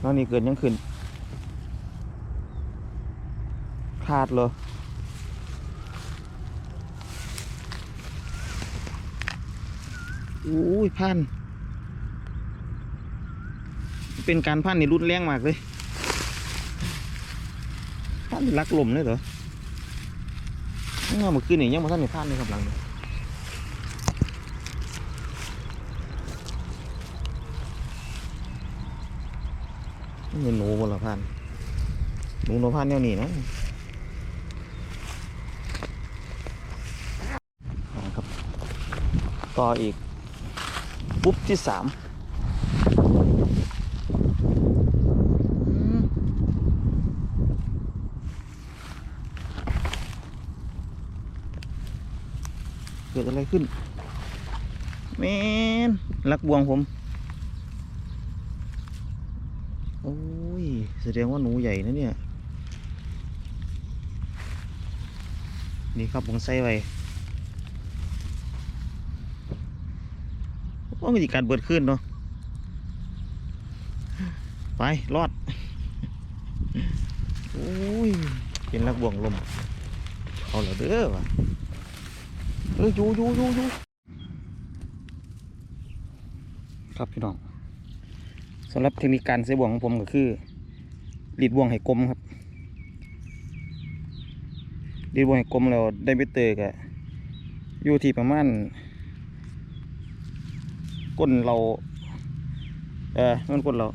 แล้วนี่เกิดยังขึ้นขาดเลยอุ้ยพัน เป็นการพันนี่รุนแรงมากเลย พันลักลมเลยเหรอเมื่อเมื่อคืนนี่ยังมาท่านในพันเลยครับหลังนี้นี่เนหนูบนละพันหนูโนพันแนวนี้เนะครับ ต่ออีก ปุ๊บที่สามอืมเกิดอะไรขึ้นแมนลักบวงผม โอ้ย แสดงว่าหนูใหญ่นะเนี่ย นี่ครับผมใส่ไว้ว่ามันจะการเบิดขึ้นเนาะ ไป รอด โอ้ย เป็นลักบ่วงลม เอาละเด้อวะเอออยู่อยู่อยู่อยู่ครับพี่น้อง สำหรับเทคนิคการใส่บ่วงของผมก็คือรีดบ่วงให้กลมครับรีดบ่วงให้กลมแล้วได้ไปเตยกะอยู่ที่ประมาณก้นเราเออมันก้นเรา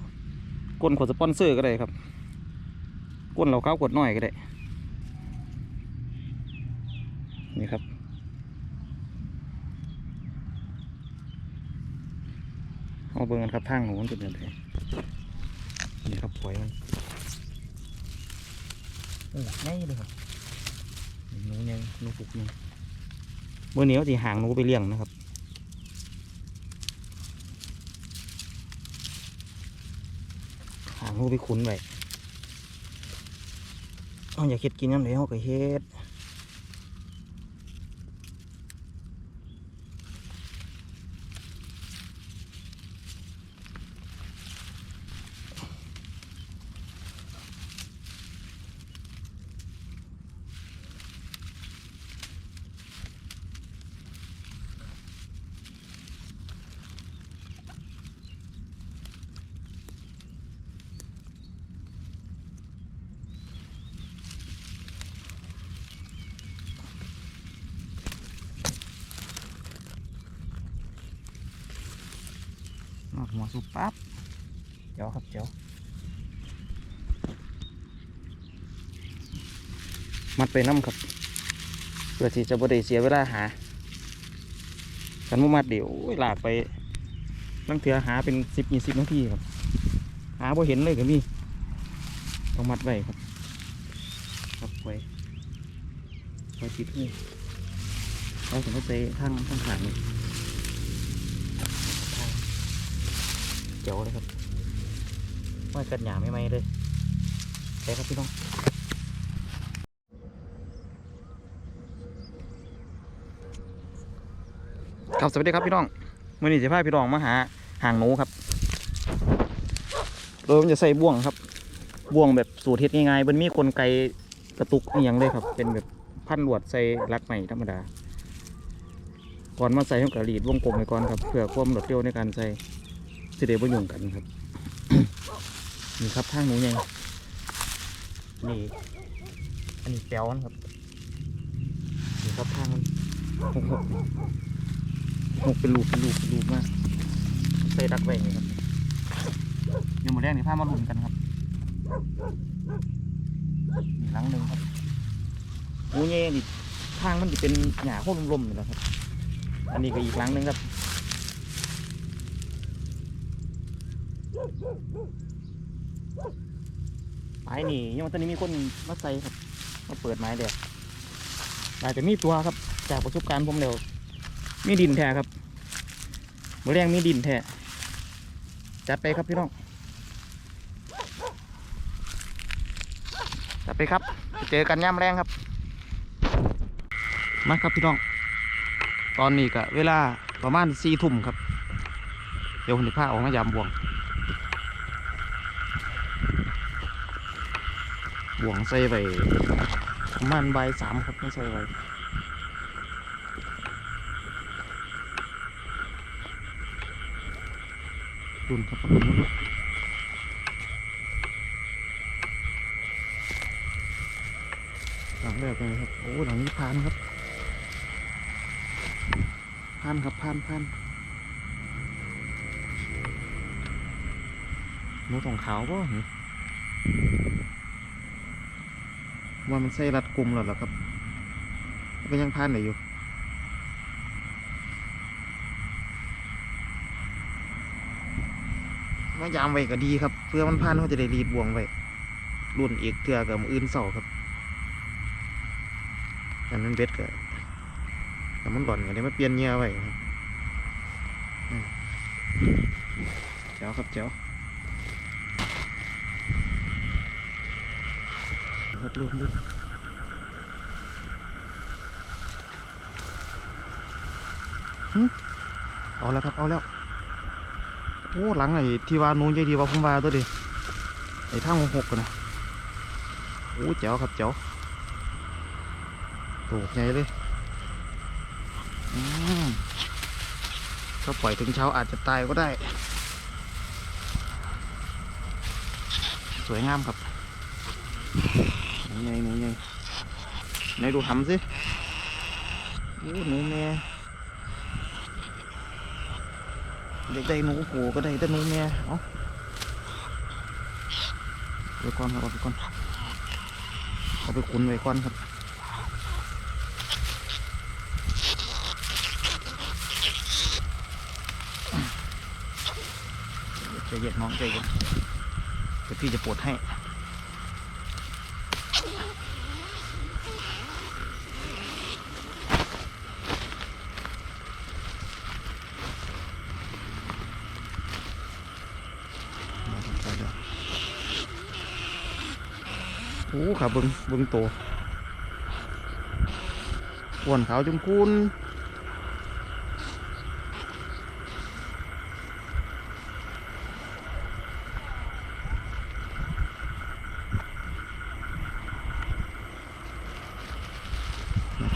ก้นขวดสปอนเซอร์ก็ได้ครับก้นเราข้าวขวดน้อยก็ได้ นี่ครับ เอาเบิ่งกันครับทางหนูมันเป็นยังไงนี่ครับปล่อยมันโอ้ง่ายเลยครับหนูยังหนูปุกหนึงเมื่อนี้ว่าสิหางหนูไปเลี้ยงนะครับหางหนูไปคุ้นไว้เอาอยากเฮ็ดกินยังไงเขาก็เฮ็ด หัวสุกปั๊บเดี๋ยวครับเดี๋ยวมัดไปน้ำครับเพื่อที่จะบ่ได้เสียเวลาหากันมุมัดเดี๋ยวโอ้ยลากไปนั่งเถือหาเป็นสิบยี่สิบนาทีครับ หาบ่เห็นเลยก็มีต้องมัดไว้ครับครับไว้ไว้ติดนี่เราสามารถใช้ทางทางขางนี่ เจ๋วเลยครับว่กัดหยาไม่ไหมเลยไปครับพี่น้องครับสวัสดีครับพี่น้องมื่อนี้จะพาพี่น้องมาหาหางหนูครับโดยมันจะใส่บ่วงครับบ่วงแบบสูตรเฮ็ดง่ายๆมันมีคนไกลกระตุกอหย่างเลยครับ เป็นแบบพันลวดใส่รักใหม่ธรรมดาก่อนมาใส่ต้องกระรีดวงกลมไปก่อนครับเพื่อความรวดเร็วในการใส่ สิเดบ่ยุ่งกันครับ นี่ครับทางหนูใหญ่นี่อันนี้แป๋วนะครับนี่ครับทางมันหกหกหกเป็นลูกเป็นลูกเป็นลูกมากใส่ดักแหว่งครับเดี๋ยวหมดแรกนี่ผ้ามาลุ่นกันครับนี่ลังหนึ่งครับหนูใหญ่นี่ทางมันจะเป็นหญ้าโค่นลมๆนี่แหละครับ อันนี้ก็อีกลังหนึ่งครับ ไม้นี่ยังตอนนี้มีคนมาใส่ครับ มาเปิดไม้เดียวอาจจะมีตัวครับ จากประสบการณ์ผมเร็วมีดินแท้ครับเมื่อแรงมีดินแท้จัดไปครับพี่น้องจัดไปครับ เจอกันย่ำแรงครับ มาครับพี่น้อง ตอนนี้ก็เวลาประมาณสี่ทุ่มครับ เดี๋ยวผมจะพาออกมายามบวง วงใส่ไปประมาณใบสามครับไม่ใส่ไว้ดุนครับดุนครับหลังแรกเลยครับ โอ้หลังนี้พานครับพานครับพานพานหมูทองขาวป่ะ ว่ามันใส่รัดกลุ่มแล้วเหรอครับก็ยังพานไหนอยู่มายามไว้ก็ดีครับ เพื่อมันพานเขาจะได้รีดบวงไว้รุ่นอีกเทือกับมืออื่นเสาครับอันนั้นเบ็ดก็แต่มันหล่อนก็ได้มาเปลี่ยนเงื่อไว้ครับเจ้าครับเจ้า ครับรุ่นรุ่นหึเอาแล้วครับ เอาแล้ว โอ้ หลังไอ้ที่ว่านู้นใหญ่ดีว่าผมว่าตัวดิไอ้ทางหกกันนะโอ้เจ๋วครับเจ๋วโตใหญ่เลยถ้าปล่อยถึงเช้าอาจจะตายก็ได้ สวยงามครับ ใหญ่หนูใหญ่ไหนดูทำสิโอ้หนูแม่เด็กได้หนูโผูก็ได้แต่หนูแม่เอ้าไปก่อนครับเอาไปก่อนเอาไปขุนไว้ก่อนครับใจเย็นน้องใจเย็นเดี๋ยวพี่จะปวดให้ โอ้ขาเบิงเบิงโตอ้วนขาวจมพูน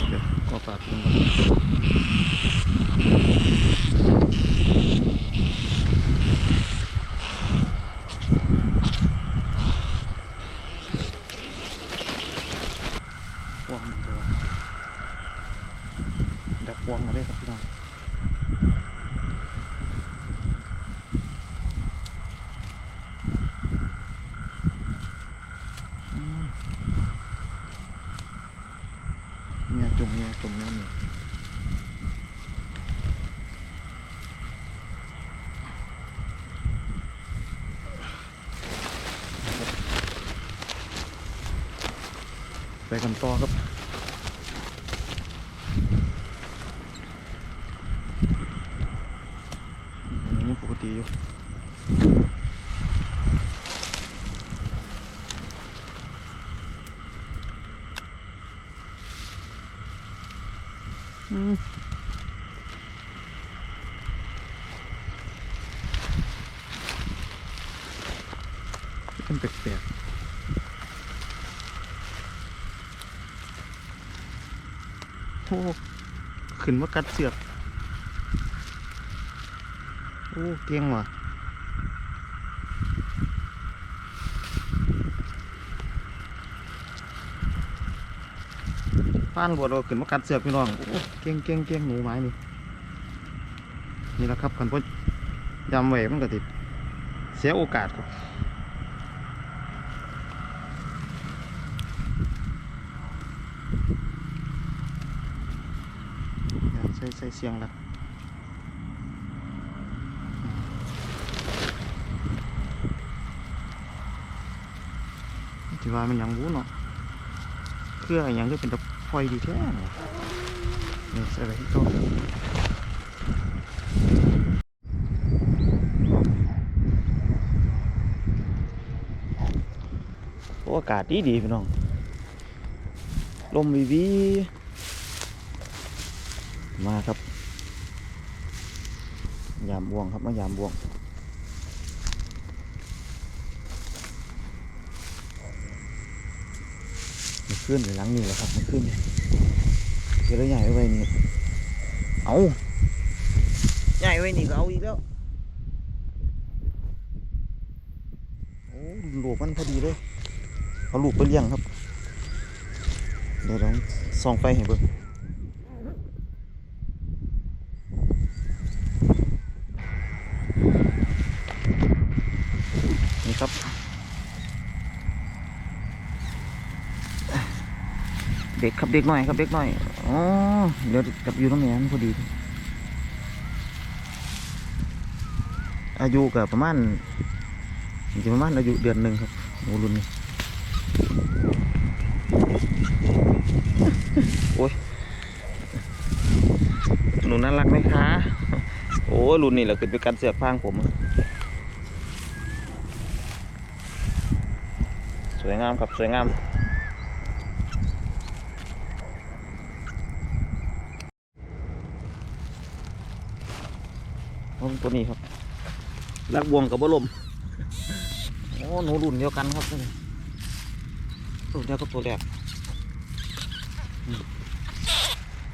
เดี๋ยวก็ปาดลงก่อนพวงมันตัวดักพวงมาได้ครับพี่น้องอืม เนี่ยจุ่มเนี่ยจุ่มเนี่ยนี่ไปกันต่อครับ อันนี้ปกติอยู่อืม เป็นแปลกๆโอ้ขึ้นมากัดเสือก โอ้ เก่งว่ะ ฟ้านบวชเราขึ้นมากัดเสือกพี่น้องเก่งเก่งเก่งหนูไม้นี่นี่แหละครับคันพ่ยำไหวมันก็ติดเสียโอกาสครับใส่ใส่เสียงละที่ว่ามันยังบูเนาะเครื่องอหยังก็เป็นตะ ไฟดีแท้เนาะนี่ใส่ไปที่โต๊ะโอ้อากาศดีดีพี่น้อง ลมวีวีมาครับ ยามบวงครับมายามบวง มันขึ้นอยู่หลังนี่แหละครับมันขึ้นเดี๋ยวเราใหญ่ไว้นี่เอาใหญ่ไว้นี่ก็เอาอีกแล้วโอ้ลูกมันพอดีเลยเอาลูกไปเลี้ยงครับเดี๋ยวลองส่องไฟให้เบิ่งนี่ครับ เด็กครับเด็กหน่อยครับเด็กหน่อยอ๋อเดี๋ยวกับอยู่ตรงนี้พอดี อายุกับประมาณจะประมาณอายุเดือนหนึ่งครับโอ้รุ่นนี้โอ้ยหนูน่ารักไหมคะโอ้ยรุ่นนี้แหละขึ้นไปกันเสือกพางผมสวยงามครับสวยงาม เอาตัวนี้ครับลักบวงกับบลมโอ้หนูรุ่นเดียวกันครับตัวนี้รุ่นเดียวกับตัวแรกอืม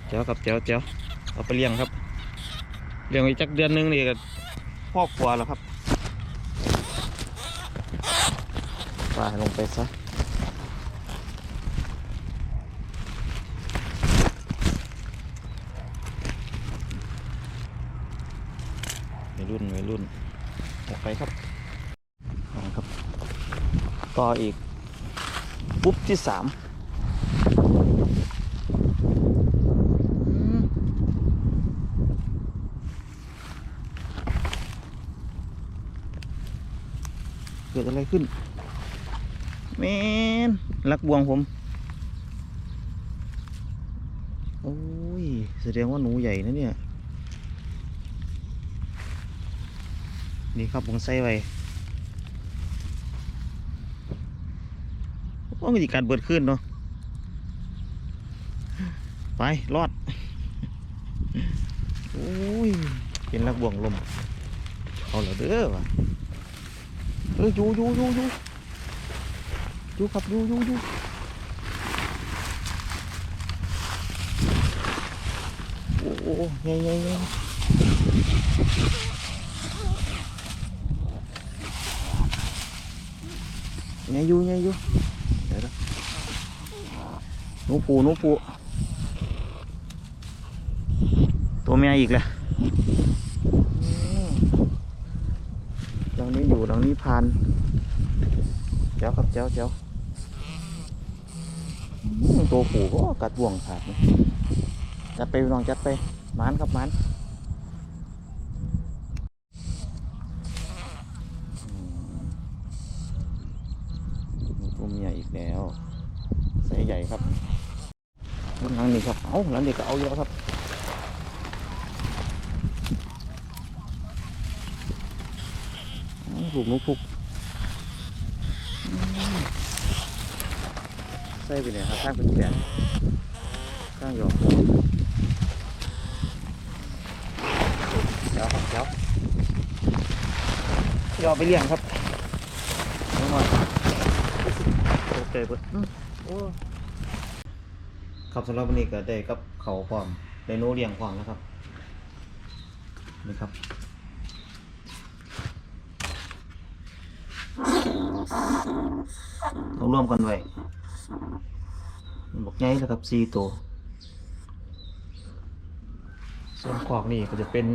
เจ้าครับเจ้าเจ้าเอาไปเลี้ยงครับเลี้ยงไว้จักเดือนหนึงนี่ก็พ่อกลัวแล้วครับปลาลงไปซะ รุ่นวัยรุ่นออกไปครับเอาครับ ต่ออีก ปุ๊บที่สามอืมเกิดอะไรขึ้นแมนลักบวงผม โอ้ย แสดงว่าหนูใหญ่นะเนี่ย นี่ครับผมใส่ไว้ว่ามีการเบิดขึ้นเนาะไป รอด โอ้ย เป็นลักบ่วงลม เอาเหรอเด้อวะเอออยู่อยู่อยู่อยู่อยู่ครับอยู่อยู่อยู่โอ้โหใหญ่ใหญ่ใหญ่ ใหญ่อยู่ใหญ่อยู่เดี๋ยวนะหนูปูหนูปูตัวเมียอีกแหละหลังนี้อยู่หลังนี้พานเจ้าครับเจ้าเจ้าตัวผูก็กัดบ่วงขาดนะจัดไปน้องจัดไปมานครับมานอืมตัวเมียอีกแล้วใส่ใหญ่ครับ หลังนี้ครับ เอาหลังนี้ก็เอาเยอะครับลูกนกพุกใส่ไปเนี่ยครับข้างเป็นแกนข้างหยอกเดี๋ยวครับเดี๋ยวเดี๋ยวไปเลี้ยงครับน้องหน่อยโอเคเปิดอื้อโอ้ ครับสำหรับวันนี้ก็ได้กับเขาพร้อมไดโนเลียงพร้อมนะครับนี่ครับเอาร่วมกันไว้บอกไงแล้วครับสี่ตัวส่วนขอกนี่ก็จะเป็น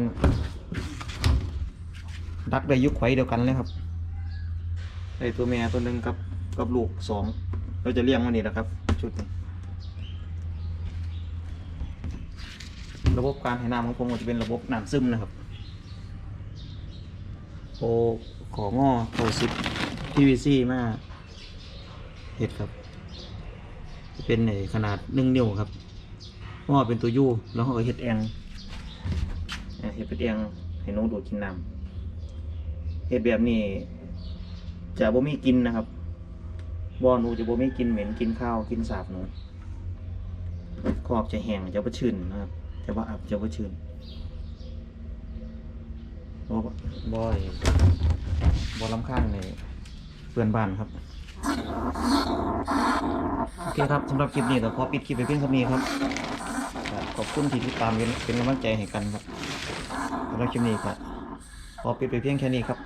ดักได้ยุคไข่เดียวกันเลยครับไอตัวแม่ตัวหนึ่งกับกับลูกสองเราจะเลี้ยงมันนี่แหละครับ ชุดนี้ ระบบการให้น้ำของผมก็จะเป็นระบบน้ำซึมนะครับโอของอโอซิป PVC มาเห็ดครับจะเป็นในขนาดหนึ่งนิ้วครับเพราะว่าเป็นตัวยูแล้วก็เห็ดแองเอ่อเห็ดเป็นแองให้นูดูดกินน้ำเห็ดแบบนี้จะบ่มีกินนะครับบ่อนูจะบ่มีกินเหม็นกินข้าวกินสาบหนูขอบจะแห้งจะประชื่นนะครับ จะว่าอับจะประชื่นบ่บ่อยบ่ลำข้างในเพื่อนบ้านครับ โอเคครับสำหรับคลิปนี้ก็ขอปิดคลิปไปเพียงเท่านี้ครับ ขอบคุณที่ติดตามเป็นเป็นกำลังใจให้กันครับสำหรับคลิปนี้ก็ขอปิดไปเพียงแค่นี้ครับ